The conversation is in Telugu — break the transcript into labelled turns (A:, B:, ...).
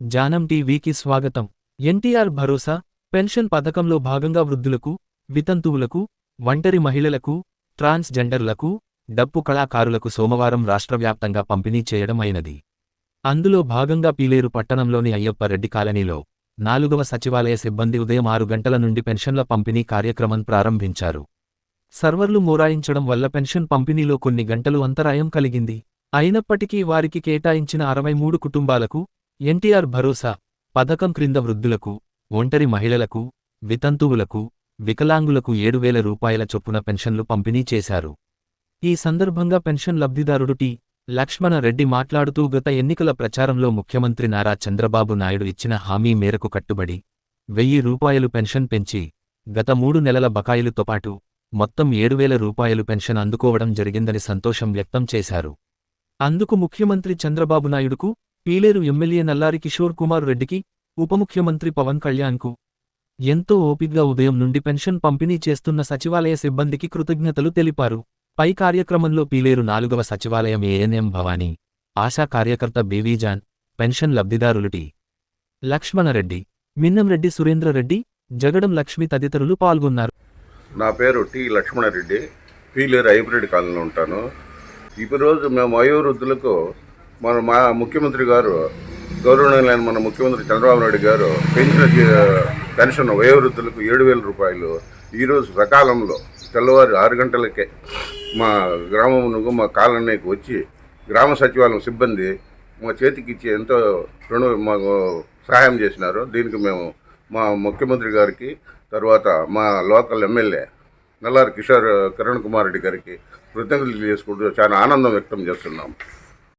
A: జానం టీవీకి స్వాగతం. ఎన్టీఆర్ భరోసా పెన్షన్ పథకంలో భాగంగా వృద్ధులకు వితంతువులకు ఒంటరి మహిళలకు ట్రాన్స్ జెండర్లకు డప్పు కళాకారులకు సోమవారం రాష్ట్రవ్యాప్తంగా పంపిణీ చేయడం అయినది అందులో భాగంగా పీలేరు పట్టణంలోని అయ్యప్పరెడ్డి కాలనీలో నాలుగవ సచివాలయ సిబ్బంది ఉదయం ఆరు గంటల నుండి పెన్షన్ల పంపిణీ కార్యక్రమం ప్రారంభించారు. సర్వర్లు మోరాయించడం వల్ల పెన్షన్ పంపిణీలో కొన్ని గంటలు అంతరాయం కలిగింది. అయినప్పటికీ వారికి కేటాయించిన అరవై మూడు కుటుంబాలకు ఎన్టీఆర్ భరోసా పథకం క్రింద వృద్ధులకు ఒంటరి మహిళలకు వితంతువులకు వికలాంగులకు ఏడు వేల రూపాయల చొప్పున పెన్షన్లు పంపిణీ చేశారు. ఈ సందర్భంగా పెన్షన్ లబ్ధిదారుడు టి. లక్ష్మణ రెడ్డి మాట్లాడుతూ గత ఎన్నికల ప్రచారంలో ముఖ్యమంత్రి నారా చంద్రబాబు నాయుడు ఇచ్చిన హామీ మేరకు కట్టుబడి వెయ్యి రూపాయలు పెన్షన్ పెంచి గత మూడు నెలల బకాయిలతో పాటు మొత్తం ఏడు వేల రూపాయలు పెన్షన్ అందుకోవడం జరిగిందని సంతోషం వ్యక్తం చేశారు. అందుకు ముఖ్యమంత్రి చంద్రబాబు నాయుడుకు పీలేరు ఎమ్మెల్యే నల్లారి కిషోర్ కుమార్ రెడ్డికి ఉప ముఖ్యమంత్రి పవన్ కళ్యాణ్కు ఎంతో ఓపిగ్గా ఉదయం నుండి పెన్షన్ పంపిణీ చేస్తున్న సచివాలయ సిబ్బందికి కృతజ్ఞతలు తెలిపారు. పై కార్యక్రమంలో పీలేరు నాలుగవ సచివాలయం ఏఎన్ఎం భవానీ ఆశా కార్యకర్త బీవీజాన్ పెన్షన్ లబ్ధిదారులు టి. లక్ష్మణరెడ్డి మిన్నంరెడ్డి సురేంద్రరెడ్డి జగడం లక్ష్మి తదితరులు పాల్గొన్నారు.
B: నా పేరు టి లక్ష్మణరెడ్డి పీలేరు హైబ్రిడ్ కాలనీలో ఉంటాను. ఈరోజు మేము వయోవృద్ధులకు మన మా ముఖ్యమంత్రి గారు గౌరవనీయులైన మన ముఖ్యమంత్రి చంద్రబాబు నాయుడు గారు పెంచిన పెన్షన్ వయోవృద్ధులకు ఏడు వేల రూపాయలు. ఈరోజు సకాలంలో తెల్లవారు ఆరు గంటలకే మా గ్రామమునకు మా కాలనీకి వచ్చి గ్రామ సచివాలయం సిబ్బంది మా చేతికి ఇచ్చి ఎంతో రుణ మాకు సహాయం చేసినారు. దీనికి మేము మా ముఖ్యమంత్రి గారికి తర్వాత మా లోకల్ ఎమ్మెల్యే నల్లారి కిషోర్ కిరణ్ కుమార్ రెడ్డి గారికి కృతజ్ఞతలు చేసుకుంటూ చాలా ఆనందం వ్యక్తం చేస్తున్నాం.